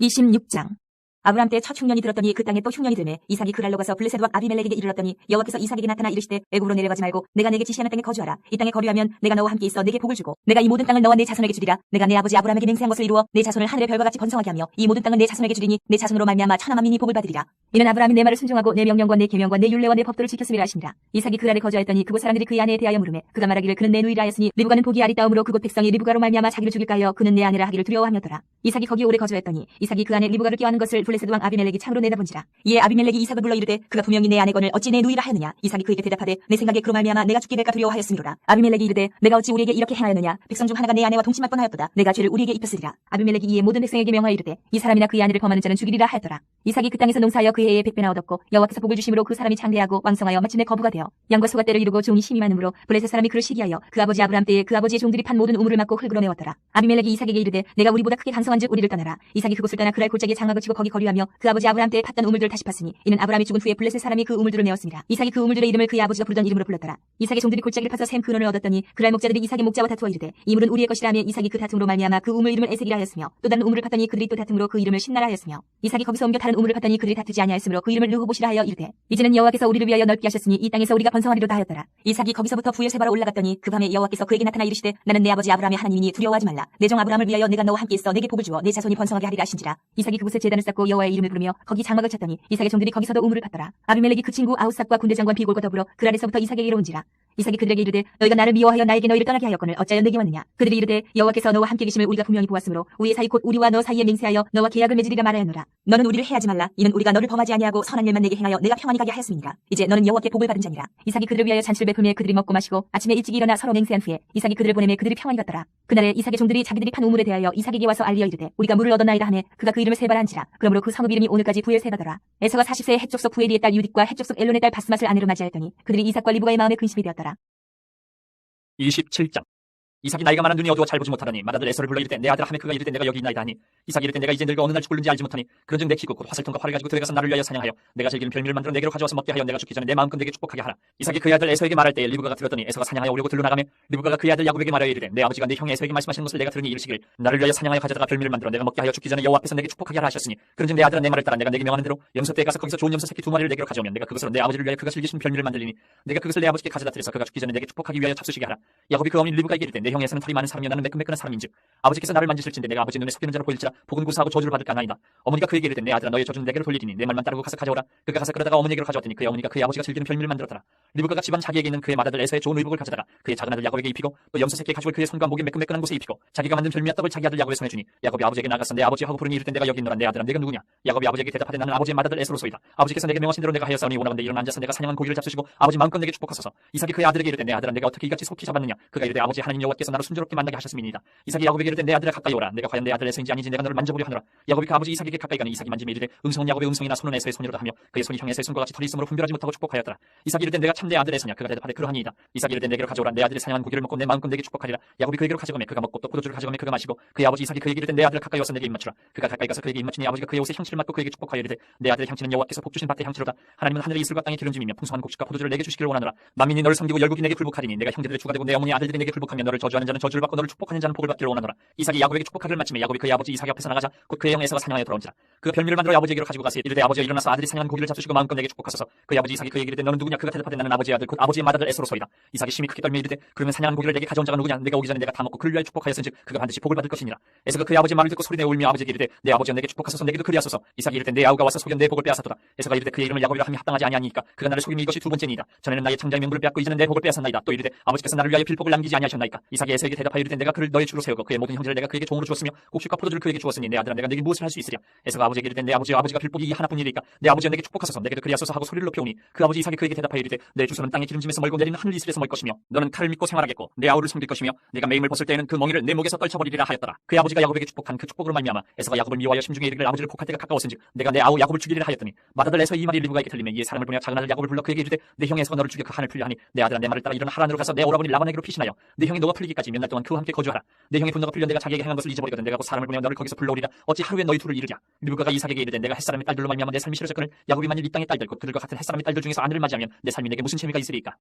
26장 아브람 때 첫 흉년이 들었더니 그 땅에 또 흉년이 들매 이삭이 그랄로 가서 블레셋 왕 아비멜렉에게 이르렀더니 여호와께서 이삭에게 나타나 이르시되 애굽으로 내려가지 말고 내가 내게 지시하는 땅에 거주하라. 이 땅에 거류하면 내가 너와 함께 있어 내게 복을 주고 내가 이 모든 땅을 너와 내 자손에게 주리라. 내가 내 아버지 아브람에게 맹세한 것을 이루어 내 자손을 하늘의 별과 같이 번성하게 하며 이 모든 땅을 내 자손에게 주리니 내 자손으로 말미암아 천하 만 민이 복을 받으리라. 이는 아브람이 내 말을 순종하고 내 명령과 내 계명과 내 율례와 내 법도를 지켰음이라 하시니라 이삭이 그랄에 거주하였더니 그곳 사람들이 그의 아내에 대하여 물으매 그가 말하기를 그는 내 누이라 하였으니 리브가는 복이 아리따움으로 그곳 백성이 리브가로 말미암아 자기를 죽일까 하여 그는 내 아내라 하기를 두려워하며더라. 이삭이 거기 오래 거주했더니 이삭이 그 안에 리브가를 껴안은 것을 블레셋 왕 아비멜렉이 참으로 내다본지라. 이에 아비멜렉이 이삭을 불러 이르되 그가 분명히 내 아내 건을 어찌 내 누이라 하였느냐? 이삭이 그에게 대답하되 내 생각에 그로 말미암아 내가 죽게 될까 두려워하였음이로라. 아비멜렉이 이르되 내가 어찌 우리에게 이렇게 행하였느냐? 백성 중 하나가 내 아내와 동침할 뻔하였도다. 내가 죄를 우리에게 입혔으리라. 아비멜렉이 이에 모든 백성에게 명하여 이르되 이 사람이나 그의 아내를 범하는 자는 죽이리라 하였더라. 이삭이 그 땅에서 농사하여 그 해에 백배나 얻었고 여호와께서 복을 주심으로 그 사람이 장대하고 왕성하여 마침내 거부가 되어 양과 소가 때를 이루고 종이 힘이 많으므로 블레셋 사람이 그를 시기하여 그 아버지 아브람 때에 그 아버지의 종들이 판 모든 우물을 막고 흙으로 메웠더라. 아비멜렉이 이삭에게 이르되 내가 우리보다 크게 강성한즉 우리를 떠나라. 이삭이 그곳을 떠나 그랄 골짜기에 장막을 치고 거기 거류하며 그 아버지 아브람 때에 팠던 우물들을 다시 팠으니 이는 아브람이 죽은 후에 블레셋 사람이 그 우물들을 메웠습니다. 이삭이 그 우물들의 이름을 그의 아버지가 부르던 이름으로 불렀더라. 이삭의 종들이 골짜기를 파서 샘 근원을 얻었더니 그랄 목자들이 이삭의 목자와 다투어 이르되 이 물은 우리의 것이라 하며 이삭이 그 다툼으로 말미암아 그 우물 이름을 에색이라 하였으며 또 다른 우물을 팠더니 그들이 또 다툼으로 그 이름을 신나라 하였으며 이삭이 거기서 옮겨 다른 우물을 팠더니 그들이 다투지 아니하였으므로 그 이름을 르호봇이라 하여 이르되 이제는 여호와께서 우리를 위하여 넓게 하셨으니 이 땅에서 우리가 번성하리로다 하였더라. 이삭이 거기서부터 부엘세바로 올라갔더니 그 밤에 여호와께서 그에게 나타나 이르시되 나는 내 아버지 아브라함의 하나님이니 두려워하지 말라. 내 종 아브라함을 위하여 내가 너와 함께 있어. 내게 복을 주어 내 자손이 번성하게 하리라 하신지라. 이삭이 그곳에 제단을 쌓고 여호와의 이름을 부르며 거기 장막을 쳤더니 이삭의 종들이 거기서도 우물을 팠더라. 아비멜렉이 그 친구 아우삭과 군대 장관 비골과 더불어 그랄에서부터 이삭에게로 온지라 이삭이 그들에게 이르되 너희가 나를 미워하여 나에게 너희를 떠나게 하였거늘 어찌하여 내게 왔느냐? 그들이 이르되 여호와께서 너와 함께 계심을 우리가 분명히 보았으므로 우리의 사이 곧 우리와 너 사이에 맹세하여 너와 계약을 맺으리라 말하였노라. 너는 우리를 해하지 말라. 이는 우리가 너를 범하지 아니하고 선한 일만 내게 행하여 내가 평안히 가게 하였음이니라 이제 너는 여호와께 복을 받은 자니라. 이삭이 그들을 위하여 잔치를 베풀매 그들이 먹고 마시고 아침에 일찍 일어나 서로 맹세한 후에 이삭이 그들을 보내매 그들이 평안히 갔더라. 그날에 이삭의 종들이 자기들이 판 우물에 대하여 이삭에게 와서 알리어 이르되 우리가 물을 얻었나이다 하매 그가 그 이름을 세바라 한지라. 그러므로 그 성읍 이름이 오늘까지 부엘세바더라. 에서가 40세에 해족속 부엘이의 딸 유딕과 해족속 엘론의 딸 바스맛을 아내로 맞이하였더니 그들이 이삭과 리브가의 마음에 근심이 되었더라 27장 이삭이 나이가 많아 눈이 어두워 잘 보지 못하더니 맏아들 에서를 불러 이르되 내 아들 하메크가 이르되 내가 여기 있나이다 하니 이삭이 이르되 내가 이제 늙어 어느 날 죽을는지 알지 못하니 그런즉 내 키고 곧 화살통과 활을 가지고 들어가서 나를 위하여 사냥하여 내가 즐기는 별미를 만들어 내게로 가져와서 먹게 하여 내가 죽기 전에 내 마음껏 내게 축복하게 하라. 이삭이 그의 아들 에서에게 말할 때에 리브가가 들었더니 에서가 사냥하여 오려고 들러나가며 리브가가 그의 아들 야곱에게 말하여 이르되 내 아버지가 내 형 에서에게 말씀하시는 것을 내가 들으니 이르시길 나를 위하여 사냥하여 가져다가 별미를 만들어 내가 먹게 하여 죽기 전에 여호와 앞에서 내게 축복하게 하라 하셨으니 그런즉 내 아들은 내 말을 따라 내가 내게 명하는 대로 염소 떼에 가서 거기서 좋은 염소 새끼 두 마리를 내게로 가져오면 내가 그것으로 내 아버지를 위하여 그가 즐기신 별미를 만들리니 내가 그것을 내 아버지께 가져다 드려서 그가 죽기 전에 내게 축복하기 위하여 잡수시게 하라. 야곱이 그 어머니 리브가에게 이르되 내 형에서는 털이 많은 사람이요 나는 매끈매끈한 사람인즉 아버지께서 나를 만지실진데 내가 아버지 눈에 섞이는 자로 보일지라 복은 구사하고 저주를 받을까 하나이다. 어머니가 그에게 이르되 내 아들아 너의 저주는 내게로 돌리리니 내 말만 따르고 가서 가져오라. 그가 가서 그러다가 어머니에게로 가져왔더니 그의 어머니가 그의 아버지가 즐기는 별미를 만들었더라. 리브가가 집안 자기에게 있는 그의 맏아들 에서의 좋은 의복을 가져다가 그의 작은 아들 야곱에게 입히고 또 염소 새끼의 가죽을 그의 손과 목에 매끈매끈한 곳에 입히고 자기가 만든 별미와 떡을 자기 아들 야곱의 손에 주니 야곱이 아버지에게 나가서 내 아버지 하고 부르니 이르되 내가 여기 있노라. 내 아들아 내가 누구냐? 야곱이 아버지에게 대답하되 나는 아버지의 맏아들 에서로소이다. 아버지께서 내게 명하신 대로 내가 하였사오니 오나건대 일어나 앉아서 내가 사냥한 고기를 잡수시고 아버지 마음껏 내게 축복하소서. 이삭이 그의 아들에게 이르되 내 아들아 내가 어떻게 이같이 속히 잡았느냐? 그가 이르되 아버지 하나님 여호와 께서 나를 순조롭게 만나게 하셨음이니이다. 이삭이 야곱에게 이르되 내 아들아 가까이 오라. 내가 과연 내 아들 에서인지 아닌지 내가 너를 만져보려 하노라. 야곱이 그 아버지 이삭에게 가까이 가니 이삭이 만지며 이르되 음성은 야곱의 음성이나 손은 에서의 손이로다 하며 그의 손이 형 에서의 손과 같이 털이 있으므로 분별하지 못하고 축복하였더라. 이삭이 이르되 내가 참내 아들 에서냐 그가 대답하되 그러하니이다. 이삭이 이르되 내게로 가져오라. 내 아들이 사냥한 고기를 먹고 내 마음껏 내게 축복하리라. 야곱이 그에게로 가져가매 그가 먹고 또 포도주를 가져가매 그가 마시고 그의 아버지 이삭이 그에게 이르되 내 아들 가까이 와서 내게 입맞추라. 그가 가까이 가서 그에게 입맞추니 아버지가 그의 옷에 향치를 맡고 그에게 축복하여 이르되 내 아들의 향치는 여호와께서 복 주신 밭의 향치로다. 하나님은 하늘의 이슬과 땅의 기름짐이며 풍성한 곡식과 포도주를 내게 주시기를 원하노라. 만민이 너를 섬기고 열국이 내게 굴복하리니 내가 형제들의 주가 되고 내 어머니 아들들이 내게 굴복하며 너를 저 주하는 자는 저주를 받고 너를 축복하는 자는 복을 받기를 원하노라. 이삭이 야곱에게 축복하기를 마치며 야곱이 그의 아버지 이삭 앞에서 나가자. 곧 그의 형 에서가 사냥하여 돌아온지라 그 별미를 만들어 아버지에게로 가지고 가서 이르되 아버지가 일어나서 아들이 사냥한 고기를 잡수시고 마음껏 내게 축복하소서. 그의 아버지 이삭이 그에게 이르되 너는 누구냐? 그가 대답하되 나는 아버지의 아들 곧 아버지의 맏아들 에서로소이다 이삭이 심히 크게 떨며 이르되 그러면 사냥한 고기를 내게 가져온 자가 누구냐? 내가 오기 전에 내가 다 먹고 그를 위하여 축복하였은즉 그가 반드시 복을 받을 것이니라. 에서가 그의 아버지 말을 듣고 소리내어 울며 아버지에게 이르되 내 아버지여 내게 축복하소서. 내게도 그리하소서. 이삭이 이르되 내 아우가 와서 속여 내 복을 빼앗았도다. 에서가 이르되 그의 이름을 야곱이라 함이 합당하지 아니하니까 그가 나를 속임이 이것이 두 번째니이다. 전에는 나의 창자의 명분을 빼앗고 이제는 내 복을 빼앗았나이다. 또 이르되 아버지께서 나를 위하여 필복을 남기지 아니하셨나이까 이삭이 에서에게 대답하여 이르되 내가 그를 너의 주로 세우고 그의 모든 형제를 내가 그에게 종으로 주었으며 곡식과 포도주를 그에게 주었으니 내 아들아 내가 내게 무엇을 할 수 있으랴? 에서가 아버지에게 이르되 내 아버지와 아버지가 필복이 이 하나뿐이리까? 내 아버지여 내게 축복하소서. 내게도 그리하소서 하고 소리를 높여오니 그 아버지 이삭이 그에게 대답하여 이르되 내 주소는 땅의 기름짐에서 멀고 내리는 하늘 이슬에서 멀 것이며 너는 칼을 믿고 생활하겠고 내 아우를 섬길 것이며 내가 매임을 벗을 때에는 그 멍이를 내 목에서 떨쳐버리리라 하였더라. 그 아버지가 야곱에게 축복한 그 축복으로 말미암아 에서가 야곱을 미워하여 심중에 이르기를 아버지를 곡할 때가 가까웠은즉 내가 내 아우 야곱을 죽이리라 하였더니 맏아들 에서 이 말이 리브가에게 들리며 이에 사람을 보내 작은 아들 야곱을 불러 그에게 이르되 내 형의 에서가 너를 죽여 그 한을 풀려 하니 내 아들아 내 말을 따라 일어나 하란으로 가서 내 오라버니 라반에게로 피신하여 내 형이 너가 풀리 기까지 몇 날 동안 그와 함께 거주하라. 내 형의 분노가 풀려 내가 자기에게 행한 것을 잊어버리거든. 내가 곧 사람을 보내 너를 거기서 불러오리라. 어찌 하루에 너희 둘을 이르랴? 리브가가 이삭에게 이르되 내가 햇사람의 딸들로 말미암아 내 삶이 싫어졌거늘 야곱이 만일 이 땅의 딸들 곧 그들과 같은 햇사람의 딸들 중에서 아내를 맞이하면 내 삶이 내게 무슨 재미가 있으리까?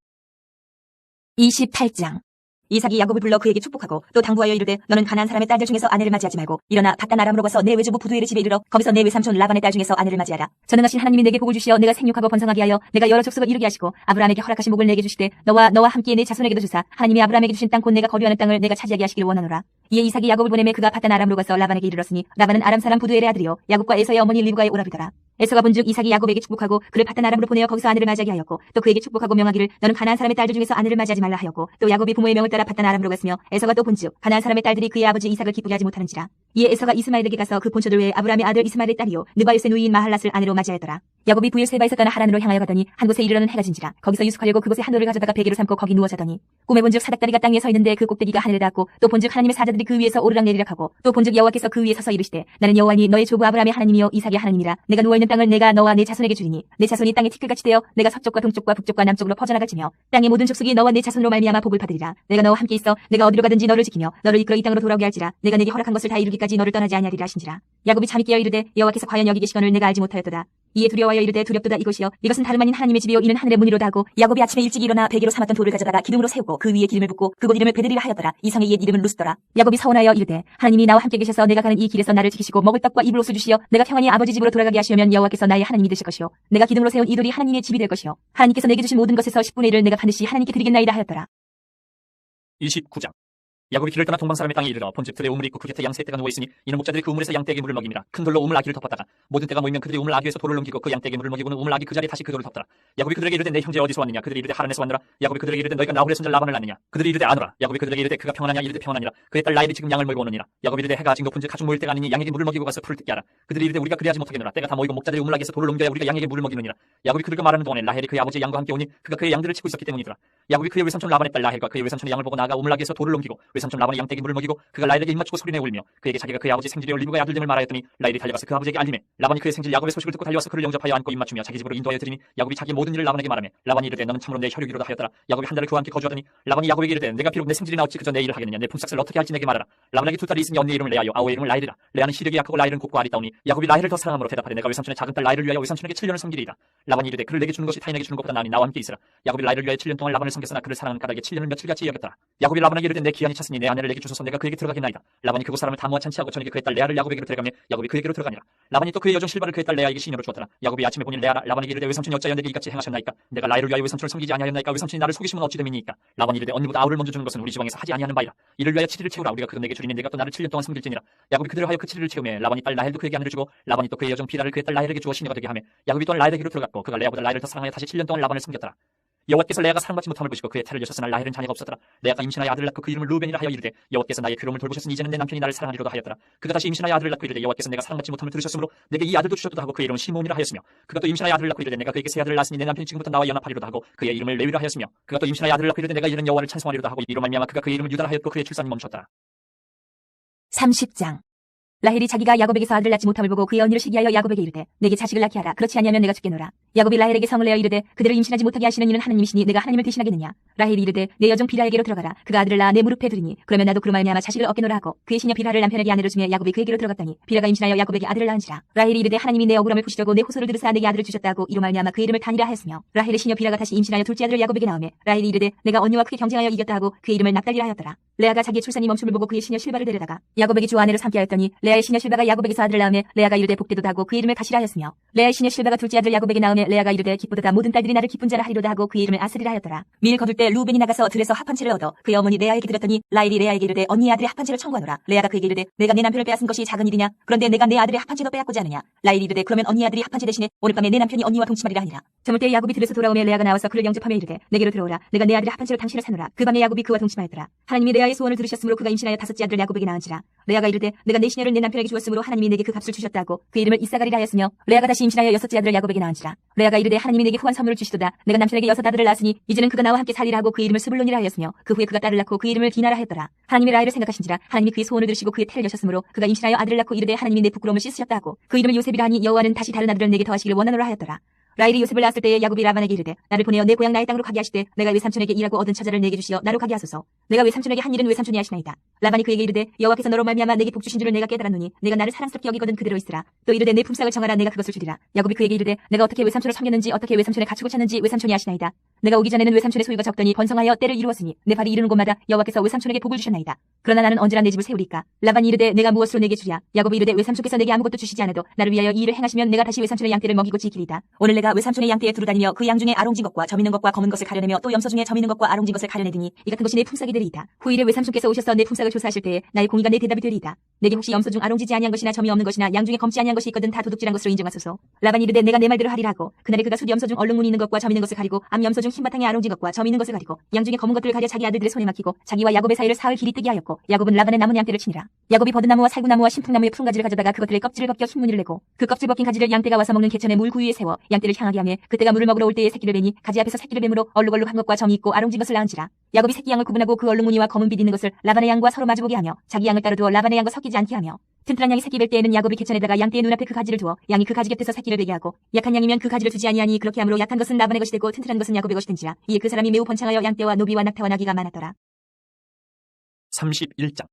28장 이삭이 야곱을 불러 그에게 축복하고 또 당부하여 이르되 너는 가나안 사람의 딸들 중에서 아내를 맞이하지 말고 일어나 바단 아람으로 가서 내 외조부 부두엘의 집에 이르러 거기서 내 외삼촌 라반의 딸 중에서 아내를 맞이하라. 전능하신 하나님이 내게 복을 주시어 내가 생육하고 번성하게 하여 내가 여러 족속을 이루게 하시고 아브라함에게 허락하신 복을 내게 주시되 너와 너와 함께 내 자손에게도 주사 하나님이 아브라함에게 주신 땅 곧 내가 거류하는 땅을 내가 차지하게 하시길 원하노라 이에 이삭이 야곱을 보내매 그가 바단 아람으로 가서 라반에게 이르렀으니 라반은 아람 사람 부두엘의 아들이요. 야곱과 에서의 어머니 리브가의 오라비더라. 에서가 본즉 이삭이 야곱에게 축복하고 그를 바단 아람으로 보내어 거기서 아내를 맞이하게 하였고 또 그에게 축복하고 명하기를 너는 가나안 사람의 딸들 중에서 아내를 맞이하지 말라 하였고 또 야곱이 부모의 명을 따라 바단 아람으로 갔으며 에서가 또 본즉 가나안 사람의 딸들이 그의 아버지 이삭을 기쁘게 하지 못하는지라. 이에 에서가 이스마엘에게 가서 그 본처들 외에 아브라함의 아들 이스마엘의 딸이요. 느바요스의 누이인 마할랏을 아내로 맞이하였더라. 야곱이 부엘세바에서 떠나 하란으로 향하여 가더니 한 곳에 이르러는 해가 진지라. 거기서 유숙하려고 그곳에 한돌을 가져다가 베개로 삼고 거기 누워 자더니 꿈에 본즉 사닥다리가 땅 위에 서 있는데 그 꼭대기가 하늘에 닿고 또 본즉 하나님의 사자들 이 그 위에서 오르락내리락 하고 또 본즉 여호와께서 그 위에 서서 이르시되 나는 여호와니 너의 조부 아브라함의 하나님이요 이삭의 하나님이라 내가 누워 있는 땅을 내가 너와 내 자손에게 주리니 내 자손이 땅에 티끌같이 되어 내가 서쪽과 동쪽과 북쪽과 남쪽으로 퍼져나갈지며 땅의 모든 족속이 너와 내 자손으로 말미암아 복을 받으리라 내가 너와 함께 있어 내가 어디로 가든지 너를 지키며 너를 이끌어 이 땅으로 돌아오게 할지라 내가 내게 허락한 것을 다 이루기까지 너를 떠나지 아니하리라 하신지라 야곱이 잠이 깨어 이르되 여호와께서 과연 여기 계시거늘 내가 알지 못하였도다 이에 두려워하여 이르되 두렵도다 이것이여. 이것은 다름 아닌 하나님의 집이요. 이는 하늘의 문이로다 하고 야곱이 아침에 일찍 일어나 베개로 삼았던 돌을 가져다가 기둥으로 세우고 그 위에 기름을 붓고 그곳 이름을 베드리라 하였더라. 이 성의 옛 이름은 루스더라. 야곱이 서원하여 이르되 하나님이 나와 함께 계셔서 내가 가는 이 길에서 나를 지키시고 먹을 떡과 입을 옷을 주시어 내가 평안히 아버지 집으로 돌아가게 하시면 여호와께서 나의 하나님이 되실 것이요. 내가 기둥으로 세운 이 돌이 하나님의 집이 될 것이요. 하나님께서 내게 주신 모든 것에서 10분의 1을 내가 반드시 하나님께 드리겠나이다 하였더라. 29장 야곱이 길을 떠나 동방 사람의 땅에 이르러 본집 들에 우물이 있고 그 곁에 양세 떼가 누워 있으니 이는 목자들이 그 우물에서 양떼에게 물을 먹임이라 큰 돌로 우물 아기를 덮었다가 모든 떼가 모이면 그들이 우물 아기에서 돌을 넘기고 그 양떼에게 물을 먹이고는 우물 아기 그 자리에 다시 그 돌을 덮더라. 야곱이 그들에게 이르되 내 형제 어디서 왔느냐? 그들이 이르되 하란에서 왔느라. 야곱이 그들에게 이르되 너희가 나홀의 손자 라반을 낳느냐? 그들이 이르되 아노라. 야곱이 그들에게 이르되 그가 평안하냐? 이르되 평안하니라. 그의 딸 라헬이 지금 양을 몰고 오느니라. 야곱이 이르되 해가 아직 높은즉 가축 모일 때가 아니니 양에게 물을 먹이고 가서 풀을 뜯게 하라. 그들이 이르되 우리가 그리하지 못하겠노라 때가 다 모이고 목자들이 우물 아기에서 돌을 넘겨야 우리가 양에게 물을 먹이느니라. 야곱이 그들과 말하는 동안에 라헬이 그의 아버지 양과 함께 오니 그가 그의 양들을 치고 있었기 때문이더라. 야곱이 그의 외삼촌 라반의 딸 라헬과 그의 외삼촌의 양을 보고 나아가 우물 아기에서 돌을 넘기고 외삼촌 라반의 양떼에게 물을 먹이고 그가 라헬에게 입맞추고 소리내 울며 그에게 자기가 그의 아버지 생질이 올리브가의 아들됨을 말하였더니 라헬이 달려가서 그 아버지에게 알림해. 라반이 그의 생질 야곱의 소식을 듣고 달려와서 그를 영접하여 안고 입맞추며 자기 집으로 인도하여 드리니 야곱이 자기 모든 일을 라반에게 말하며 라반이 이르되 너는 참으로 내 혈육이로다 하였더라. 야곱이 한 달을 그와 함께 거주하더니 라반이 야곱에게 이르되 내가 비록 내 생질이 나올지 그저 내 일을 하겠느냐. 내 품삯을 어떻게 할지 내게 말하라. 라반에게 두 딸이 있으니 언니의 이름을 레아요. 아우의 이름을 라헬이라. 레아는 시력이 약하고 라헬은 곱고 아리따우니 야곱이 라헬을 더 사랑함으로 대답하되 내가 외삼촌의 작은 딸 라헬을 위하여 외삼촌에게 7년을 섬기리이다 라반이 이르되 그를 내게 주는 것이 타인에게 주는 것보다 나으니 나와 함께 있으라. 야곱이 라헬을 위하여 7년 동안 라반을 섬겼으나 그를 사랑하는 까닭에 7년을 며칠같이 여겼더라. 야곱이 라반에게 이르되 내 기한이 찼으니 내 아내를 내게 주소서. 내가 그에게 들어가겠나이다. 라반이 그곳 사람을 다 모아 찬치하고 저녁에 그의 딸 레아를 야곱에게로 데려가며 야곱이 그에게로 들어가니라. 라반이 또 그의 여종 실바를 그의 딸 레아에게 시녀로 주었더라. 야곱이 아침에 보니 레아라 라반에게 이르되 외삼촌이 어찌하여 내게 이같이 행하셨나이까? 내가 라헬을 위하여 외삼촌을 섬기지 아니하였나이까? 외삼촌이 나를 속이시면 어찌 됨이니까? 라반이 이르되 언니보다 아우를 먼저 주는 것은 우리 지방에서 하지 아니하는 바이라. 이를 위하여 7일을 채우라. 우리가 그것 내게 주리니 내가 또 나를 7년 동안 섬길지니라. 야곱이 그대로 하여 그 7일을 채우며 라반이 딸 라헬도 그에게 아내를 주고 라반이 또 그의 여종 비라를 그의 딸 라헬에게 주어 시녀가 되게 하며 야곱이 또한 라헬에게로 들어갔고 그가 레아보다 라헬을 더 사랑하여 다시 7년 동안 라반을 섬겼더라. 여호와께서 레아가 사랑받지 못함을 보시고 그의 태를 여셨으나 라헬은 자녀가 없었더라. 레아가 임신하여 아들을 낳고 그 이름을 루벤이라 하여 이르되 여호와께서 나의 괴로움을 돌보셨으니 이제는 내 남편이 나를 사랑하리로다 하였더라. 그가 다시 임신하여 아들을 낳고 이르되 여호와께서 내가 사랑받지 못함을 들으셨으므로 내게 이 아들도 주셨도다 하고 그의 이름은 시몬이라 하였으며 그가 또 임신하여 아들을 낳고 이르되 내가 그에게 새 아들을 낳았으니 내 남편이 지금부터 나와 연합하리로다 하고 그의 이름을 레위라 하였으며 그가 또 임신하여 아들을 낳고 이르되 내가 이르는 여호와를 찬송하리로다 하고 이로 말미암아 그가 그의 이름을 유다라 하였고 그의 출산이 멈췄더라. 30장 라헬이 자기가 야곱에게서 아들을 낳지 못함을 보고 그의 언니를 시기하여 야곱에게 이르되 내게 자식을 낳게 하라. 그렇지 아니하면 내가 죽겠노라. 야곱이 라헬에게 성을 내어 이르되 그들을 임신하지 못하게 하시는 이는 하나님이시니 내가 하나님을 대신하겠느냐? 라헬이 이르되 내 여종 비라에게로 들어가라. 그가 아들을 낳아 내 무릎에 두리니 그러면 나도 그로 말미암아 자식을 얻겠노라 하고 그의 시녀 비라를 남편에게 아내로 주며 야곱이 그에게로 들어갔더니 비라가 임신하여 야곱에게 아들을 낳은지라. 라헬이 이르되 하나님이 내 억울함을 보시려고 내 호소를 들으사 내게 아들을 주셨다고 이로 말미암아 그 이름을 단이라 하였으며 라헬의 시녀 비라가 다시 임신하여 둘째 아들을 야곱에게 낳으며 라헬이 이르되 내가 언니와 크게 경쟁하여 이겼다 하고 그의 이름을 납달리라 하였더라. 레아가 자기의 출산이 멈춤을 보고 그의 시녀 실바를 데려다가 야곱에게 주 아내로 삼게 하였더니 레아의 시녀 실바가 야곱에게 서 아들을 낳으며 레아가 이르되 복되도다 하고 그 이름을 가시라 하였으며 레아의 시녀 실바가 둘째 아들 야곱에게 낳으며 레아가 이르되 기쁘도다. 모든 딸들이 나를 기쁜 자라 하리로다 하고 그의 이름을 아스리라 하였더라. 밀 거둘 때 루벤이 나가서 들에서 합판치를 얻어 그의 어머니 레아에게 드렸더니 라일이 레아에게 이르되 언니 아들의 합판치를 청구하노라. 레아가 그에게 이르되 내가 내 남편을 빼앗은 것이 작은 일이냐? 그런데 내가 내 아들의 합판치도 빼앗고자 하느냐? 라일이 이르되 그러면 언니 아들이 합판치 대신에 오늘 밤에 내 남편이 언니와 동침하리라 하니라. 저물 때 야곱이 들에서 돌아오며 레아가 나와서 그를 영접하며 이르되 내게로 들어오라. 내가 내 아들의 합판치로 당신을 사노라. 그 밤에 야곱이 그와 동침하였더라. 하나님이 레아의 소원을 들으셨으므로 그가 임신하여 다섯째 아들을 야곱에게 낳은지라. 레아가 이르되 내가 내 시녀를 내 남편에게 주었으므로 하나님이 내게 그 값을 주셨다고 그 이름을 이사가리라 하였으며 레아가 다시 임신하여 여섯째 아들을 야곱에게 낳은지라. 레아가 이르되 하나님이 내게 후한 선물을 주시도다. 내가 남편에게 여섯 아들을 낳았으니 이제는 그가 나와 함께 살리라 하고 그 이름을 스불론이라 하였으며 그 후에 그가 딸을 낳고 그 이름을 디나라 하였더라. 하나님이 라헬을 생각하신지라 하나님이 그의 소원을 들으시고 그의 태를 여셨으므로 그가 임신하여 아들을 낳고 이르되 하나님이 내 부끄러움을 씻으셨다 하고 그 이름을 요셉이라 하니 여호와는 다시 다른 아들을 내게 더하시기를 원하노라 하였더라 라헬이 요셉을 낳았을 때에 야곱이 라반에게 이르되 나를 보내어 내 고향 나의 땅으로 가게 하시되 내가 외삼촌에게 일하고 얻은 처자를 내게 주시어 나로 가게 하소서? 내가 외삼촌에게 한 일은 외삼촌이 하시나이다. 라반이 그에게 이르되 여호와께서 너로 말미암아 내게 복 주신 줄을 내가 깨달았노니 내가 나를 사랑스럽게 여기거든 그대로 있으라. 또 이르되 내 품삯을 정하라 내가 그것을 주리라. 야곱이 그에게 이르되 내가 어떻게 외삼촌을 섬겼는지 어떻게 외삼촌의 가축을 찾는지 외삼촌이 아시나이다. 내가 오기 전에는 외삼촌의 소유가 적더니 번성하여 때를 이루었으니 내 발이 이르는 곳마다 여호와께서 외삼촌에게 복을 주셨나이다. 그러나 나는 언제나 내 집을 세우리까? 라반이 이르되 내가 무엇으로 내게 주랴? 야곱이 이르되 외삼촌께서 내게 아무것도 주시지 않아도 나를 위하여 이 일을 행하시면 내가 다시 외삼촌의 양떼를 먹이고 지키리다. 오늘 내가 외삼촌의 양떼에 두루 다니며 그 양 중에 아롱진 것과 점 있는 것과 검은 것을 가려내며 또 염소 중에 점 있는 것과 아롱진 것을 가려내더니 이 같은 것이 내 품삯이 되리이다. 후일에 외삼촌께서 오셔서 내 품삯을 조사하실 때에 나의 공의가 내 대답이 되리이다. 내게 혹시 염소 중 아롱지지 아니한 것이나 점이 없는 것이나 양 중에 검지 아니한 것이 있거든 다 도둑질한 것으로 인정하소서. 라반이 이르되 내가 내 말대로 하리라 하고. 그날에 그가 숫 염소 중 얼룩무늬 있는 것과 점 있는 것을 가리고 암 염소 중 흰바탕에 아롱진 것과 점 있는 것을 가리고 양 중에 검은 것들을 가려 자기 아들들의 손에 맡기고 자기와 야곱의 사이를 사흘 길이 뜨게 하였고 야곱은 라반의 남은 양떼를 치니라. 야곱이 버드나무와 살구나무와 신풍나무의 푸른 가지를 가져다가 그것들의 껍질을 벗겨 흰 무늬를 내고 그 껍질 벗긴 가지를 양떼가 와서 먹는 개천의 물 구유에 세워 양떼를 향하게 하며 그때가 물을 먹으러 올 때에 새끼를 베니 가지 앞에서 새끼를 뱀으로 얼룩얼룩한 것과 점이 있고 아롱진 것을 낳은지라. 야곱이 새끼 양을 구분하고 그 얼룩 무늬와 검은 빛 있는 것을 라반의 양과 서로 마주보게 하며 자기 양을 따로 두어 라반의 양과 섞이지 않게 하며 튼튼한 양이 새끼 뵐 때에는 야곱이 개천에다가 양떼의 눈앞에 그 가지를 두어 양이 그 가지 곁에서 새끼를 베게 하고 약한 양이면 그 가지를 두지 아니하니 그렇게 함으로 약한 것은 라반의 것이 되고 튼튼한 것은 야곱의 것이 된지라. 이에 그 사람이 매우 번창하여 양떼와 노비와 낙타와 나귀가 많았더라. 31장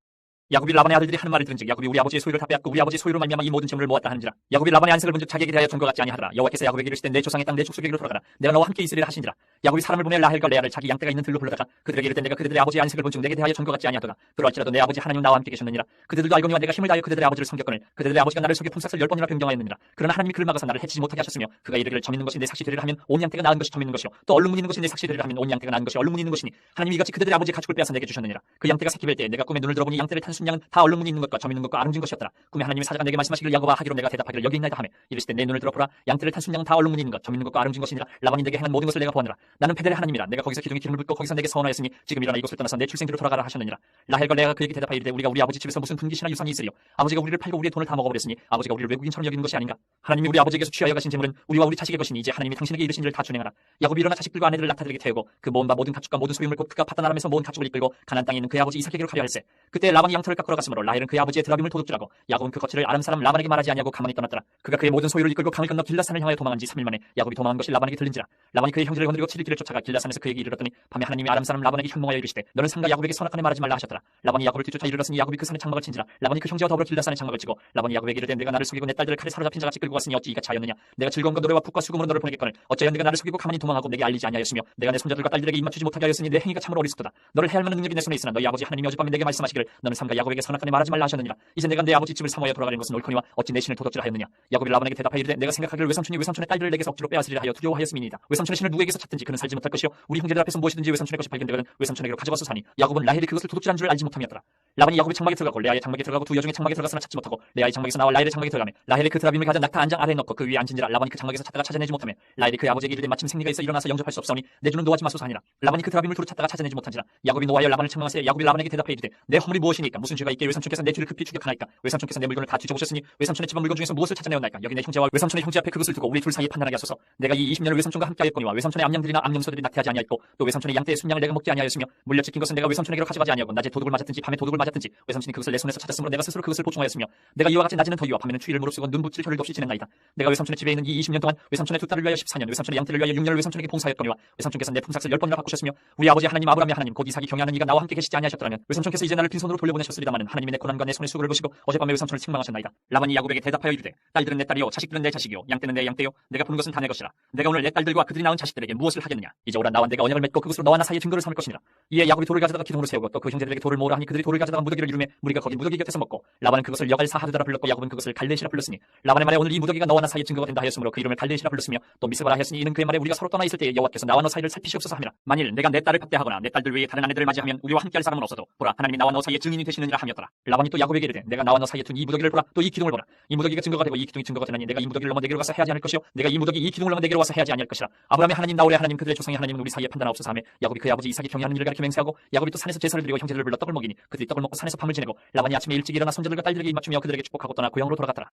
야곱이 라반의 아들들이 하는 말을 들은즉 야곱이 우리 아버지의 소유를 다 빼앗고 우리 아버지의 소유로 말미암아 이 모든 재물을 모았다 하는지라. 야곱이 라반의 안색을 본즉 자기에게 대하여 종과 같지 아니하더라. 여호와께서 야곱에게 이르시되 내 조상의 땅 내 족속에게로 돌아가라. 내가 너와 함께 있으리라 하신지라. 야곱이 사람을 보내 라헬과 레아를 자기 양떼가 있는 들로 불러다가 그들에게 이르되 내가 그들의 아버지의 안색을 본즉 내게 대하여 종과 같지 아니하더라. 그러할지라도 내 아버지 하나님 나와 함께 계셨느니라. 그들도 알거니와 내가 힘을 다하여 그들의 아버지를 섬겼거늘 그들의 아버지가 나를 속여 품삯을 열 번이나 변경하였느니라. 그러나 하나님이 그를 막아서 나를 해치지 못하게 하셨으며 그가 이르기를 점 있는 것이 내 삭시 되리라 하면 온 양떼가 나은 것이 점 있는 것이요. 또 얼룩무늬 있는 것이 내 삭시 되리라 하면 온 양떼가 나은 것이 얼룩무늬 있는 것이니 하나님이 이같이 그들의 아버지의 가축을 빼앗아 내게 주셨느니라. 그 양떼가 새끼 뵐때 내가 꿈에 눈을 들어보니 양떼를 탄 순양은 다 얼룩무늬 있는 것과 점 있는 것과 아름진 것이었더라. 꿈에 하나님이 사자가 내게 말씀하시기를 야곱아 하기로 내가 대답하기를 여기 있나이다 하며 이르시되 내 눈을 들어 보라. 양떼를 탄 순양은 다 얼룩무늬 있는 것점 있는 것과 아름진 것이니라. 라반이 내게 행한 모든 것을 내가 보았느라. 나는 페델의 하나님이라. 내가 거기서 기둥에 기름을 붓고 거기서 내게 서원하였으니 지금 일어나 이곳을 떠나서 내 출생지로 돌아가라 하셨느니라. 라헬과 내가 그에게 대답하여 이르되 우리가 우리 아버지 집에서 무슨 분기시나 유산이 있으리요? 아버지가 우리를 팔고 우리의 돈을 다 먹어버렸으니 아버지가 우리를 외국인처럼 여기는 것이 아닌가? 하나님이 우리 아버지에게서 취하여 가신 재물은 우리와 우리 자식의 것이니 이제 하나님이 당신에게 이르신 일을 다 준행하라. 야곱이 일어나 자식들과 아내들을 낙타들에게 태우고 그 모은 바 모든 가축과 모든 소유물 곧 그가 파단 아람에서 모은 가축을 이끌고 가난 땅에 있는 그의 아버지 이삭에게로 가려 할세 그때 라반이 양 털을 깎으러 갔으므로 라헬은 그의 아버지의 드라빔을 도둑질하고 야곱은 그 거취를 아람 사람 라반에게 말하지 아니하고 가만히 떠났더라. 그가 그의 모든 소유를 이끌고 강을 건너 길라산을 향하여 도망한 지 3일 만에 야곱이 도망한 것이 라반에게 들린지라. 라반이 그의 형제를 건드리고 7일 길을 쫓아가 길라산에서 그에게 이르렀더니 밤에 하나님이 아람 사람 라반에게 현몽하여 이르시되 너는 상가 야곱에게 선악간에 말하지 말라 하셨더라. 라반이 야곱을 뒤쫓아 이르렀으니 야곱이 그 산에 장막을 친지라. 라반이 그 형제와 더불어 길라산에 장막을 치고 라반이 야곱에게 이르되 내가 나를 속이고 내 딸들을 칼에 사로잡힌 자같이 끌고 갔으니 어찌 이같이 하였느냐? 내가 즐거움과 노래와 북과 수금으로 너를 보내겠거늘. 어찌하여 내가 나를 속이고 가만히 도망하고 내게 알리지 아니하였으며 내가 내 손자들과 딸들에게 입맞추지 못하게 하였으니 내 행위가 참으로 어리석도다. 너를 해할 만한 능력이 내 손에 있으나 너희 아버지 하나님이 어젯밤에 내게 말씀하시기를 너는 삼가 야곱에게 선악간에 말하지 말라 하셨느니라. 이제 내가 내 아버지 집을 사모하여 돌아가는 것은 옳거니와 어찌 내 신을 도둑질하였느냐? 야곱이 라반에게 대답하여 이르되 내가 생각하기를 외삼촌이 외삼촌의 딸들을 내게서 억지로 빼앗으리라 하여 두려워하였음이니이다. 외삼촌의 신을 누구에게서 찾든지 그는 살지 못할 것이요. 우리 형제들 앞에서 무엇이든지 외삼촌의 것이 발견되거든 외삼촌에게로 가져가서 사니 야곱은 라헬이 그것을 도둑질한 줄 알지 못함이었더라. 라반이 야곱의 장막에 들어가고 레아의 장막에 들어가고 두 여종의 장막에 들어갔으나 찾지 못하고 레아의 장막에서 나와 라헬의 장막에 들어가며 라헬이 그 드라빔을 가져 낙타 안장 아래에 넣고 그 위에 앉은지라 라반이 그 장막에서 찾다가 찾아내지 못하며 라헬이 그의 아버지에게 이르되 마침 생리가 있어 일어나서 영접할 수 없사오니 내 주는 노하지 마소서 하니라. 라반이 그 드라빔을 두루 찾다가 찾아내지 못한지라 야곱이 노하여 라반을 책망하세 야곱이 라반에게 대답해 이르되 내 허물이 무엇이니까 무슨 죄가 있게 외삼촌께서 내 뒤를 급히 추격하나이까? 외삼촌께서 내 물건을 다 뒤져보셨으니 외삼촌의 집안 물건 중에서 무엇을 찾아내었나이까? 여기 내 형제와 외삼촌의 형제 앞에 그것을 두고 우리 둘 사이에 판단하게 하소서. 내가 이 20년을 외삼촌과 함께 하였거니와 외삼촌의 암양들이나 암염소들이 낙태하지 아니하였고 또 외삼촌의 양떼의 순양을 내가 먹지 아니하였으며 물려 찍힌 것은 내가 외삼촌에게로 가져가지 아니하고 낮에 도둑을 맞았든지 밤에 도둑을 맞았든지 외삼촌이 그것을 내 손에서 찾았으므로 내가 스스로 그것을 보충하였으며 내가 이와 같이 낮에는 더위와 밤에는 추위를 무릅쓰고 눈 붙일 혀를 없이 지냈나이다. 내가 외삼촌의 집에 있는 이 20년 동안 외삼촌의 두 딸을 위하여 14년 외삼촌의 양떼를 위하여 6년을 외삼촌에게 봉사하였거니와 외삼촌께서 내 품삯을 열 번이나 바꾸셨으며 우리 아버지 하나님 아브라함의 하나님 곧 이삭이 경외하는 이가 나와 함께 계시지 아니하셨더라면 외삼촌께서 이제 나를 빈손으로 돌려보내셨으 리다마는 하나님이 내 고난과 내 손의 수고를 보시고 어젯밤에 외삼촌을 책망하셨나이다. 라반이 야곱에게 대답하여 이르되 딸들은 내 딸이요 자식들은 내 자식이요 양떼는 내 양떼요 내가 보는 것은 다 내 것이라. 내가 오늘 내 딸들과 그들이 낳은 자식들에게 무엇을 하겠느냐? 이제 오라 나와 내가 언약을 맺고 그것으로 너와 나 사이에 증거를 삼을 것이니라. 이에 야곱이 돌을 가져다가 기둥으로 세우고 또 그 형제들에게 돌을 모으라 하니 그들이 돌을 가져다가 무더기를 이루매 무리가 거기 무더기 곁에서 먹고 라반은 그것을 여갈 사 하드라 불렀고 야곱은 그것을 갈레시라 불렀으니 라반의 말에 오늘 이 무더기가 너와 나 사이에 증거가 된다 하였으므로 그 이름을 갈레시라 불렀으며 또 미스바라 하였으니 이는 그의 말에 우리가 서로 떠나 있을 때에 여호와께서 나와 너 사이를 살피시옵소서 함이라. 만일 내가 내 딸을 박대하거나 내 딸들 외에 다른 아내들을 맞이하면 우리와 함께할 사람은 없어도 보라 하나님이 나와 너 사이에 증인이 되시 느니라 함이었더라. 라반이 또 야곱에게 이르되 내가 나와 너 사이에 둔 이 무더기를 보라. 또 이 기둥을 보라. 이 무더기가 증거가 되고 이 기둥이 증거가 되나니 내가 이 무더기를 넘어 내게로 가서 해야지 않을 것이요. 내가 이 무더기 이 기둥을 넘어 내게로 와서 해야지 아니할 것이라. 아브라함의 하나님 나홀의 하나님 그들의 조상의 하나님은 우리 사이에 판단하옵소서 하며 야곱이 그의 아버지 이삭이 경외하는 일을 가리켜 맹세하고 야곱이 또 산에서 제사를 드리고 형제들을 불러 떡을 먹이니 그들이 떡을 먹고 산에서 밤을 지내고 라반이 아침에 일찍 일어나 손자들과 딸들에게 입맞추며 그들에게 축복하고 떠나 고향으로 돌아갔더라.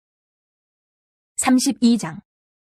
32장.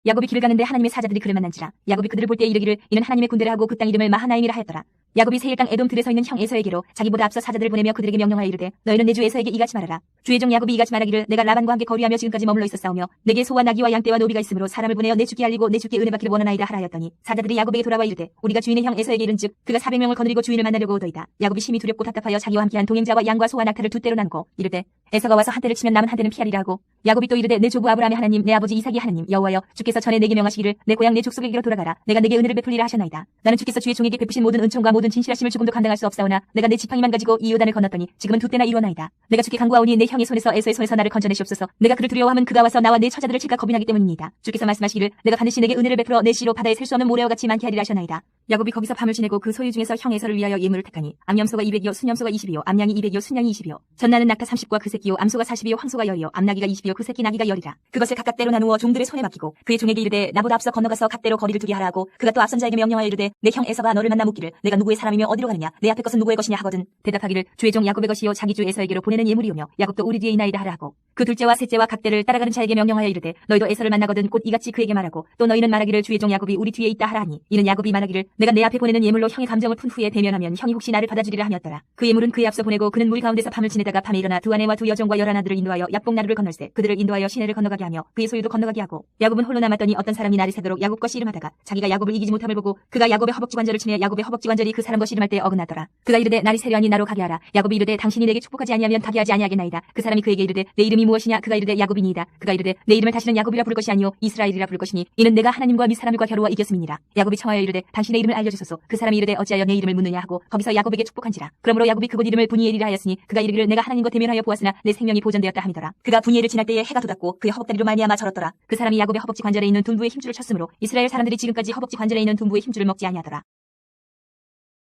야곱이 길을 가는데 하나님의 사자들이 그를 만난지라 야곱이 그들을 볼 때 이르기를 이는 하나님의 군대를 하고 그 땅 이름을 마하나임이라 하였더라 야곱이 세일 땅 에돔 들에 서 있는 형 에서에게로 자기보다 앞서 사자들을 보내며 그들에게 명령하여 이르되 너희는 내 주 에서에게 이같이 말하라. 주의 종 야곱이 이같이 말하기를 내가 라반과 함께 거류하며 지금까지 머물러 있었사오며 내게 소와 나귀와 양떼와 노비가 있으므로 사람을 보내어 내 주께 알리고 내 주께 은혜 받기를 원하나이다 하라 하였더니 사자들이 야곱에게 돌아와 이르되 우리가 주인의 형 에서에게 이른즉 그가 400명을 거느리고 주인을 만나려고 오더이다. 야곱이 심히 두렵고 답답하여 자기와 함께한 동행자와 양과 소와 낙타를 두 떼로 나누고 이르되 에서가 와서 한 대를 치면 남은 한 대는 피하리라 하고 야곱이 또 이르되 내 조부 아브라함의 하나님 내 아버지 이삭이 하나님 여호와여 주께서 전에 내게 명하시기를 내 고향 내 족속에게로 돌아가라. 내가 내게 은혜를 베풀리라 하셨나이다. 나는 주께서 주의 종에게 베푸신 모든 은총과 모든 진실하심을 조금도 감당할 수 없사오나 내가 내 지팡이만 가지고 이 요단을 건넜더니 지금은 두 때나 이루어나이다. 내가 주께 간구하오니 내 형의 손에서 에서의 손에서 나를 건져내시옵소서. 내가 그를 두려워하면 그가 와서 나와 내 처자들을 칠까 겁이 나기 때문이니이다. 주께서 말씀하시기를 내가 반드시 내게 은혜를 베풀어 내 씨로 바다에 셀 수 없는 모래와 같이 많게 하리라 하셨나이다. 야곱이 거기서 밤을 지내고 그 소유 중에서 형 에서를 위하여 예물을 택하니 암염소가 200이요 순염소가 20이요 암양이 200이요 순양이 20이요. 전나는 낙타 30과 그 새끼요 암소가 40이요 황소가 10이요 암나기가 20이요 그 새끼 나기가 10이라. 그것을 각각 때로 나누어 종들의 손에 맡기고 그의 종에게 이르되 나보다 앞서 건너가서 각대로 거리를 두게 하라 하고 그가 또 앞선 자에게 명령하여 이르되 내 형 에서가 너를 만나 묻기를 내가 누구의 사람이며 어디로 가느냐? 내 앞에 것은 누구의 것이냐? 하거든. 대답하기를 주의 종 야곱의 것이요. 자기 주 에서에게로 보내는 예물이오며 야곱도 우리 뒤에 있나이다 하라 하고 그 둘째와 셋째와 각대를 따라가는 자에게 명령하여 이르되 너희도 에서를 만나거든 곧 이같이 그에게 말하고 또 너희는 말하기를 주의 종 야곱이 우리 뒤에 있다 하라 하니 이는 야곱이 말하기를 내가 내 앞에 보내는 예물로 형의 감정을 푼 후에 대면하면 형이 혹시 나를 받아주리라 하였더라. 그 예물은 그의 앞서 보내고 그는 물 가운데서 밤을 지내다가 밤에 일어나 두 아내와 두 여종과 열한 아들을 인도하여 약봉나루를 건널세 그들을 인도하여 시내를 건너가게 하며 그의 소유도 건너가게 하고 야곱은 홀로 남았더니 어떤 사람이 날이 새도록 야곱 것이 이름하다가 자기가 야곱을 이기지 못함을 보고 그가 야곱의 허벅지 관절을 치며 야곱의 허벅지 관절이 그 사람 것이 이름할 때 어긋나더라. 그가 이르되 날이 새려하니 나로 가게 하라. 야곱이 이르되 당신이 내게 축복하지 아니하면 가게 하지 아니하겠나이다. 그 사람이 그에게 이르되 내 이름이 무엇이냐? 그가 이르되 야곱이니이다. 그가 이르되 내 이름을 다시는 야곱이라 부를 것이 아니요 이스라엘이라 부를 것이니 이는 내가 하나님과 및 사람들과 겨루어 이겼음이니라. 야곱이 청하여 이르되 당신의 이름을 알려주소서. 그 사람이 이르되 어찌하여 내 이름을 묻느냐? 하고 거기서 야곱에게 축복한지라. 그러므로 야곱이 그곳 이름을 분이엘이라 하였으니 그가 이르기를 내가 하나님과 대면하여 보았으나 내 생명이 보존되었다 함이더라. 그가 분이엘을 지날 때에 해가 돋았고 그의 허벅다리로 말미암아 절었더라. 그 사람이 야곱의 허벅지 관절에 있는 둔부의 힘줄을 쳤으므로 이스라엘 사람들이 지금까지 허벅지 관절에 있는 둔부의 힘줄을 먹지 아니하더라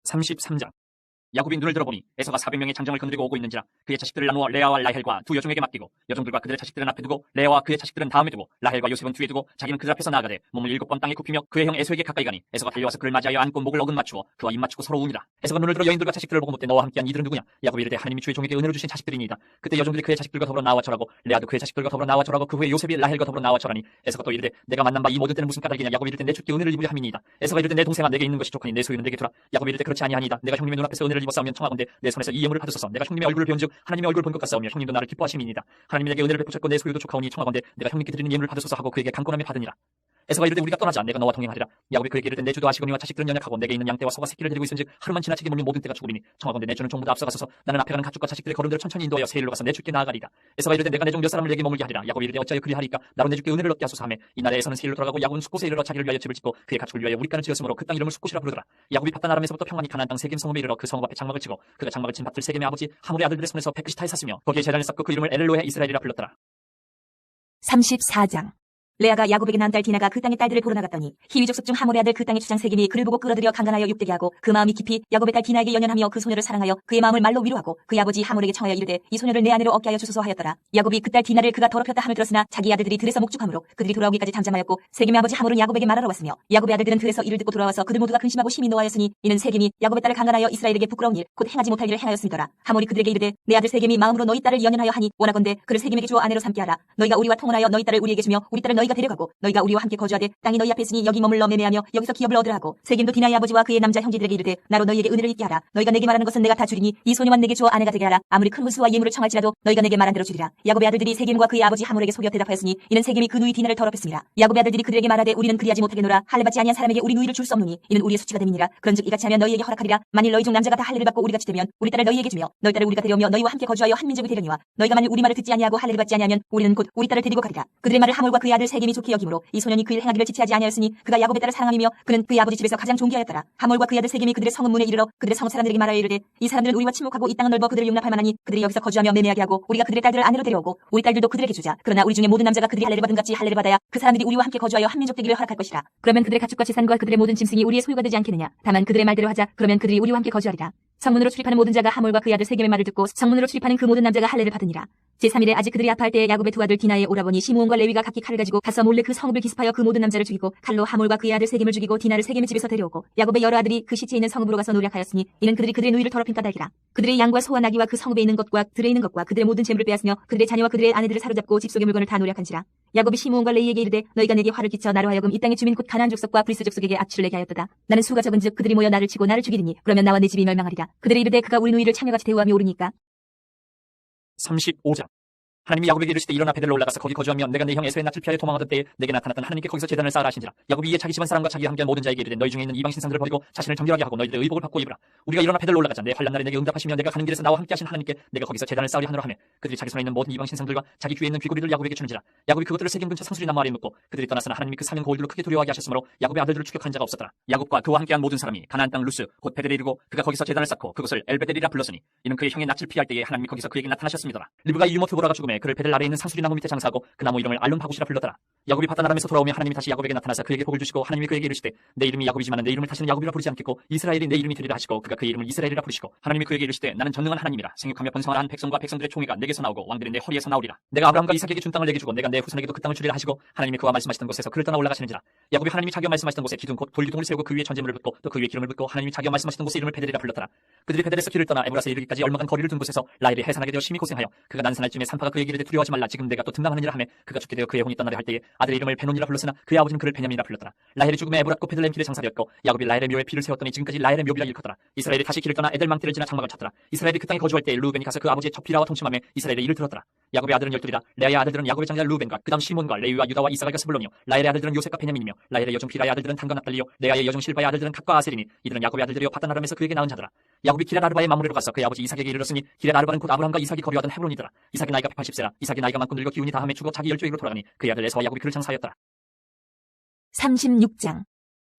33장 야곱이 눈을 들어보니 에서가 400명의 장정을 거느리고 오고 있는지라 그의 자식들을 나누어 레아와 라헬과 두 여종에게 맡기고 여종들과 그들의 자식들은 앞에 두고 레아와 그의 자식들은 다음에 두고 라헬과 요셉은 뒤에 두고 자기는 그들 앞에서 나아가되 몸을 일곱 번 땅에 굽히며 그의 형 에서에게 가까이 가니 에서가 달려와서 그를 맞이하여 안고 목을 어긋 맞추어 그와 입 맞추고 서로 우니라. 에서가 눈을 들어 여인들과 자식들을 보고 묻되 너와 함께한 이들은 누구냐? 야곱이 이르되 하나님이 주의 종에게 은혜를 주신 자식들이니이다. 그때 여종들이 그의 자식들과 더불어 나와 절하고 레아도 그의 자식들과 더불어 나와 절하고 그 후에 요셉이 라헬과 더불어 나와 절하니 에서가 또 이르되 내가 만난 바 이 모든 때는 무슨 까닭이냐? 야곱이 이르되 내 주께 은혜를 입으려 함이니이다. 에서가 이르되 내 동생아 내게 있는 것이 좋거니 내 소유는 내게 두라. 야곱이 이르되 그렇지 아니하니이다. 내가 형님의 눈앞에서 은혜를 입었사오면 청하건대 내 손에서 이 예물을 받으소서. 내가 형님의 얼굴을 배운즉 하나님의 얼굴을 본 것 같사오며 형님도 나를 기뻐하심이니이다. 하나님이 내게 은혜를 베푸셨고 내 소유도 좋가오니 청하건대 내가 형님께 드리는 예물을 받으소서 하고 그에게 강권함에 받으니라 에서가 이르되 우리가 떠나자 내가 너와 동행하리라. 야곱이 그에게 이르되 내 주도 아시거니와 자식들은 연약하고 내게 있는 양떼와 소가 새끼를 데리고 있은즉 하루만 지나치게 물린 모든 때가 죽으리니 청하건대 내 주는 종보다 앞서가서서. 나는 앞에 가는 가축과 자식들의 걸음들을 천천히 인도하여 세일로 가서 내 주께 나아가리라. 에서가 이르되 내가 내 종 몇 사람을 내게 머물게 하리라. 야곱이 이르되 어찌하여 그리하리까? 나로 내 주께 은혜를 얻게 하소서 하매. 이날에 에서는 세일로 돌아가고 야곱은 숫곳에 이르러 자기를 위하여 집을 짓고 그의 가축을 위하여 우리가는 지었으므로 그 땅 이름을 숫곳이라 부르더라. 야곱이 바단 아람에서부터 평안히 가나안 땅 세겜 성읍에 이르러 그 성읍 앞에 장막을 치고 그가 장막을 친 밭을 세겜의 아버지 하물의 아들들의 손에서 백그시타에 샀으며 거기에 재단을 쌓고 그 이름을 엘로해 이스라엘이라 불렀더라. 34장 레아가 야곱에게 난딸 디나가 그 땅의 딸들을 보러 나갔더니 히위 족 속 중 하몰의 아들 그 땅의 주장 세겜이 그를 보고 끌어들여 강간하여 육되게 하고 그 마음이 깊이 야곱의 딸 디나에게 연연하며 그 소녀를 사랑하여 그의 마음을 말로 위로하고 그의 아버지 하몰에게 청하여 이르되 이 소녀를 내 아내로 얻게 하여 주소서 하였더라. 야곱이 그 딸 디나를 그가 더럽혔다 함을 들었으나 자기 아들들이 들에서 목축함으로 그들이 돌아오기까지 잠잠하였고 세겜의 아버지 하몰은 야곱에게 말하러 왔으며 야곱의 아들들은 들에서 이를 듣고 돌아와서 그들 모두가 근심하고 심히 노하였으니 이는 세겜이 야곱의 딸을 강간하여 이스라엘에게 부끄러운 일 곧 행하지 못할 일을 행하였음이더라. 하몰이 그들에게 이르되 내 아들 세겜이 마음으로 너희 딸을 연연하여 하니 원하건대 그를 세겜에게 주어 아내로 삼게 하라. 너희가 우리와 통혼하여 너희 딸을 우리에게 주며 우리 딸을 너희가 데려가고 너희가 우리와 함께 거주하되 땅이 너희 앞에 있으니 여기 머물러 매매하며 여기서 기업을 얻으라 하고. 세겜도 디나의 아버지와 그의 남자 형제들에게 이르되 나로 너희에게 은혜를 입게 하라. 너희가 내게 말하는 것은 내가 다 주리니 이 소녀만 내게 주어 아내가 되게 하라. 아무리 큰 후수와 예물을 청할지라도 너희가 내게 말한 대로 주리라. 야곱의 아들들이 세겜과 그의 아버지 하몰에게 속여 대답하였으니 이는 세겜이 그 누이 디나를 더럽혔습니다. 야곱의 아들들이 그들에게 말하되 우리는 그리하지 못하겠노라 할례 받지 아니한 사람에게 우리 누이를 줄 수 없노니 이는 우리의 수치가 됨이니라. 그런즉 이같이 하면 너희에게 허락하리라. 만일 너희 중 남자가 다 할례를 받고 우리 같이 되면 우리 딸을 너희에게 주며 너희 딸을 우리가 데려오며 너희와 함께 거주하여 한 민족이 되려니와 너희가 만일 우리 말을 듣지 아니하고 할례를 받지 아니하면 우리는 곧 우리 딸을 데리고 가리라. 그들의 말을 하몰과 그의 아들 세겜이 좋게 여기므로 이 소년이 그일 행하기를 지체하지 아니하였으니 그가 야곱의 딸을 사랑함이며 그는 그의 아버지 집에서 가장 존귀하였더라. 하몰과 그의 아들 세겜이 그들의 성읍 문에 이르러 그들의 성읍 사람들에게 말하여 이르되 이 사람들은 우리와 친목하고 이 땅은 넓어 그들을 용납할 만하니 그들이 여기서 거주하며 매매하게 하고 우리가 그들의 딸들을 아내로 데려오고 우리 딸들도 그들에게 주자. 그러나 우리 중에 모든 남자가 그들이 할례를 받은 같이 할례를 받아야 그 사람들이 우리와 함께 거주하여 한 민족 되기를 허락할 것이라. 그러면 그들의 가축과 재산과 그들의 모든 짐승이 우리의 소유가 되지 않겠느냐? 다만 그들의 말대로 하자. 그러면 그들이 우리와 함께 거주하리라 성문으로 출입하는 모든 자가 하몰과 그의 아들 세겜의 말을 듣고 성문으로 출입하는 그 모든 남자가 할례를 받으니라. 제3일에 아직 그들이 아파할 때에 야곱의 두 아들 디나의 오라버니 시므온과 레위가 각기 칼을 가지고 가서 몰래 그 성읍을 기습하여 그 모든 남자를 죽이고 칼로 하몰과 그의 아들 세겜을 죽이고 디나를 세겜의 집에서 데려오고 야곱의 여러 아들이 그 시체에 있는 성읍으로 가서 노력하였으니 이는 그들이 그들의 누이를 더럽힌 까닭이라. 그들의 양과 소와 나귀와 그 성읍에 있는 것과 들에 있는 것과 그들의 모든 재물을 빼앗으며 그들의 자녀와 그들의 아내들을 사로잡고 집 속의 물건을 다 노력한지라. 야곱이 시므온과 레이에게 이르되 너희가 내게 화를 끼쳐 나로 하여금 이 땅의 주민 곧 가나안 족속과 브리스 족속에게 악취를 내게 하였도다. 나는 수가 적은즉 그들이 모여 나를 치고 나를 죽이리니 그러면 나와 내 집이 멸망하리라 그들이 이르되 그가 우리 누이를 참여같이 대우함이 옳으니까. 35장 하나님이 야곱에게 이르시되 일어나 베델로 올라가서 거기 거주하며 내가 내 형 에서의 낯을 피하여 도망하던 때에 내게 나타났던 하나님께 거기서 재단을 쌓으라 하신지라. 야곱이 이에 자기 집안 사람과 자기와 함께한 모든 자에게 이르되 너희 중에 있는 이방 신상들을 버리고 자신을 정결하게 하고 너희들의 의복을 받고 입으라. 우리가 일어나 베델로 올라가자. 내 환란 날에 내게 응답하시며 내가 가는 길에서 나와 함께 하신 하나님께 내가 거기서 재단을 쌓으려 하노라 하며 그들이 자기 손에 있는 모든 이방 신상들과 자기 귀에 있는 귀고리를 야곱에게 주는지라. 야곱이 그것들을 세겜 근처 상수리 나무 아래에 묻고 그들이 떠났으나 하나님이 그 사명 거울들로 크게 두려워하게 하셨으므로 야곱의 아들들을 추격한 자가 없었더라. 야곱과 그와 함께한 모든 사람이 가나안 땅 루스 곧 베델에 이르고 그가 거기서 재단을 쌓고 그것을 엘베델이라 불렀으니 이는 그의 형의 낯을 피할 때에 하나님이 거기서 그에게 나타나셨습니다 리브가 유모트 보라가 죽음에 그를 베델 아래에 있는 상수리 나무 밑에 장사하고 그 나무 이름을 알론 바구시라 불렀더라. 야곱이 바다나람에서 돌아오며 하나님이 다시 야곱에게 나타나서 그에게 복을 주시고 하나님이 그에게 이르시되 내 이름이 야곱이지만 내 이름을 다시는 야곱이라 부르지 않겠고 이스라엘이 내 이름이 되리라 하시고 그가 그 이름을 이스라엘이라 부르시고 하나님이 그에게 이르시되 나는 전능한 하나님이라. 생육하며 번성하라 한 백성과 백성들의 총회가 내게서 나오고 왕들이 내 허리에서 나오리라. 내가 아브라함과 이삭에게 준 땅을 내게 주고 내가 내 후손에게도 그 땅을 주리라 하시고 하나님이 그와 말씀하시던 곳에서 그를 떠나 올라가시는지라. 야곱이 하나님이 자기와 말씀하시던 곳에 기둥 곧 돌기둥을 세우고 그 위에 전제물을 붓고 또 그 위에 기름을 붓고 하나님이 자기와 말씀하시던 곳에 이름을 베델이라 불렀더라. 그들이 베델에서 길을 떠나 에브라스에 이르기까지 얼마간 거리를 둔 곳에서 라헬이 해산하게 되어 심히 고생하여 그가 난산할 쯤에 산파가 그 에게 이르되 두려워하지 말라. 지금 내가 또 등남하느니라 하며 그가 죽게 되어 그의 혼이 떠나려 할 때에 아들의 이름을 베논이라 불렀으나 그의 아버지는 그를 베냐민이라 불렀더라. 라헬이 죽음에 에브라고 베들레헴 길에 장사되었고 야곱이 라헬의 묘에 피를 세웠더니 지금까지 라헬의 묘비라 일컫더라. 이스라엘이 다시 길을 떠나 에델망대를 지나 장막을 쳤더라. 이스라엘이 그 땅에 거주할 때 루벤이 가서 그 아버지의 첩피라와 통침함에 이스라엘의 일을 들었더라. 야곱의 아들은 열둘이라 레아의 아들들은 야곱의 장자 루벤과 그다음 시몬과 레위와 유다와 이사갈과 스불론이요 라헬의 아들들은 요셉과 베냐민이며 라헬의 여종 비라의 아들들은 단과 납달리요. 레아의 여종 실바의 아들들은 각과 아셀이니 이들은 야곱의 아들들이요 바다나람에서 그에게 낳은 자더라. 야곱이 기란 아르바의 마무리로 가서 그의 아버지 이삭에게 이르렀으니 기란 아르바는 곧 아브라함과 이삭이 거류하던 헤브론이더라. 이삭의 나이가 180 세라 이삭의 나이가 많고 늙어 기운이 다함에 죽어 자기 열조에게로 돌아가니 그의 아들 에서와 야곱이 그를 장사하였더라. 36장.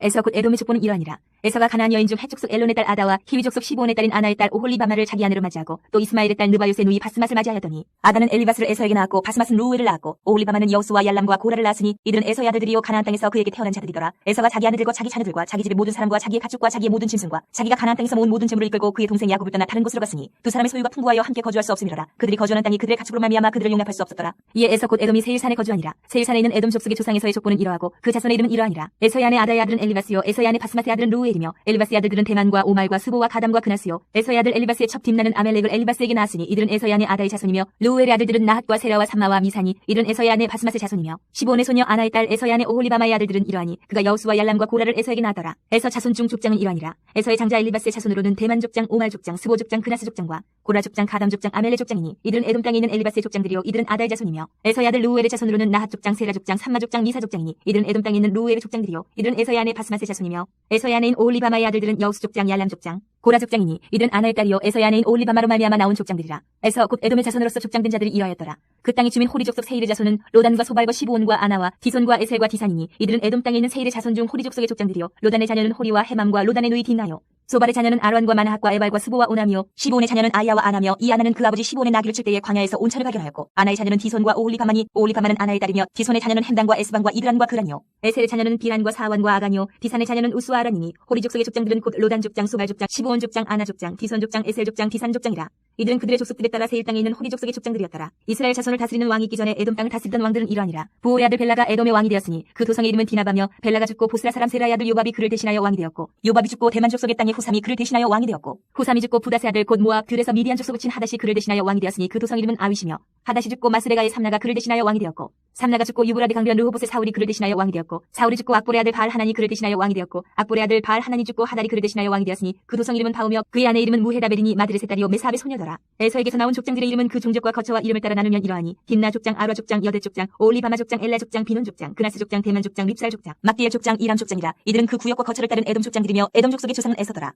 에서 곧 에돔의 족보는 이러하니라 에서가 가나안 여인 중 해족속 엘론의 딸 아다와 히위 족속 시브온의 딸인 아나의 딸 오홀리바마를 자기 아내로 맞이하고 또 이스마엘의 딸 느바요스의 누이 바스맛을 맞이하였더니 아다는 엘리바스를 에서에게 낳았고 바스맛은 루우엘을 낳았고 오홀리바마는 여수와 얄람과 고라를 낳았으니 이들은 에서의 아들들이요 가나안 땅에서 그에게 태어난 자들이더라. 에서가 자기 아내들과 자기 자녀들과 자기 집의 모든 사람과 자기의 가축과 자기의 모든 짐승과 자기가 가나안 땅에서 모은 모든 재물을 이끌고 그의 동생 야곱을 떠나 다른 곳으로 갔으니 두 사람의 소유가 풍부하여 함께 거주할 수 없음이로라. 그들이 거주하는 땅이 그들의 가축으로 말미암아 그들을 용납할 수 없었더라. 이에 에서 곧 에돔이 세일산에 거주하니라. 세일산에 있는 에돔 족속의 조상에서의 족보는 이러하고 그 자손의 이름은 이러하니라. 에서의 아내 아다의 아들은 엘리바스요. 에서의 아내 바스맛의 아들은 루우 엘이며 엘리바스의 아들들은 대만과 오말과 스보와 가담과 그나스요 에서의 아들 엘리바스의 첩 딥나는 아멜렉을 엘리바스에게 낳았으니 이들은 에서의 아내 아다의 자손이며 루우엘의 아들들은 나핫과 세라와 삼마와 미사니 이들은 에서의 아내 바스맛의 자손이며 시본의 소녀 아나의 딸 에서의 아내 오홀리바마의 아들들은 이러하니 그가 여우수와 얄람과 고라를 에서에게 낳았더라. 에서 자손 중 족장은 이러하니라. 에서의 장자 엘리바스의 자손으로는 대만 족장 오말 족장 스보 족장 그나스 족장과 고라 족장 가담 족장 아멜렉 족장이니 이들은 에돔 땅에 있는 엘리바스의 족장들이요 이들은 아다의 자손이며 에서의 아들 루우엘의 자손으로는 나핫 족장 세라 족장 삼마 족장 미사 족장이니 이들은 에돔 땅에 있는 루우엘의 족장들이요 이들은 에서의 아내 바스맛의 자손이며 에서의 아내인 오홀리바마의 아들들은 여우수 족장 얄람 족장 고라 족장이니 이들은 아나의 딸이요 에서의 아내인 오홀리바마로 말미암아 나온 족장들이라. 에서 곧 에돔의 자손으로서 족장된 자들이 이러하였더라. 그 땅의 주민 호리 족속 세일의 자손은 로단과 소발과 시브온과 아나와 디손과 에셀과 디산이니 이들은 에돔 땅에 있는 세일의 자손 중 호리 족속의 족장들이요 로단의 자녀는 호리와 해맘과 로단의 누이 디나요 소발의 자녀는 아론과 마나핫과 에발과 스보와 오나미요 시브온의 자녀는 아야와 아나며 이 아나는 그 아버지 시브온의 나귀를 칠 때에 광야에서 온천을 발견하였고 아나의 자녀는 디손과 오홀리바마니 오홀리바마는 아나의 딸이며 디손의 자녀는 햄단과 에스반과 이드란과 그란요. 에셀의 자녀는 비란과 사완과 아간요. 디산의 자녀는 우스와 아란이니 호리 족속의 족장들은 곧 로단 족장 소발 족장 시브온 족장 아나 족장 디손 족장 에셀 족장 디산 족장이라 이들은 그들의 족속들에 따라 세일 땅에 있는 호리 족속의 족장들이었더라. 이스라엘 자손을 다스리는 왕이 있기 전에 에돔 땅을 다스리던 왕들은 이러하니라. 부올의 아들 벨라가 에돔의 왕이 되었으니 그 도성의 이름은 디나바며 벨라가 죽고 보스라 사람 세라의 아들 요밥이 그를 대신하여 왕이 되었고 요밥이 죽고 대만 족속의 땅에 후삼이 그를 대신하여 왕이 되었고 후삼이 죽고 부다스의 아들 곧 모압 들에서 미디안 족속을 친 하다시 그를 대신하여 왕이 되었으니 그 도성 이름은 아윗이며 하다시 죽고 마스레가의 삼나가 그를 대신하여 왕이 되었고 삼나가 죽고 유브라데 강변 르호봇의 사울이 그를 대신하여 왕이 되었고 사울이 죽고 악볼의 아들 바알 하나니 그를 대신하여 왕이 되었고 악볼의 아들 바알 하나니 죽고 하달이 그를 대신하여 왕이 되었으니 그 도성 이름은 바우며 그의 아내 이름은 무헤다벨이니 마드레세 딸이요 메사압의 소녀더라. 에서에게서 나온 족장들의 이름은 그 종족과 거처와 이름을 따라 나누면 이러하니 딥나 족장 아라 족장 여대 족장 오올리바마 족장 엘라 족장 비논 족장 그나스 족장 대만 족장 립살 족장 막디엘 족장 이람 족장이라. 이들은 그 구역과 거처를 따른 에돔 족장들이며 에돔 족속의 조상은 에서더라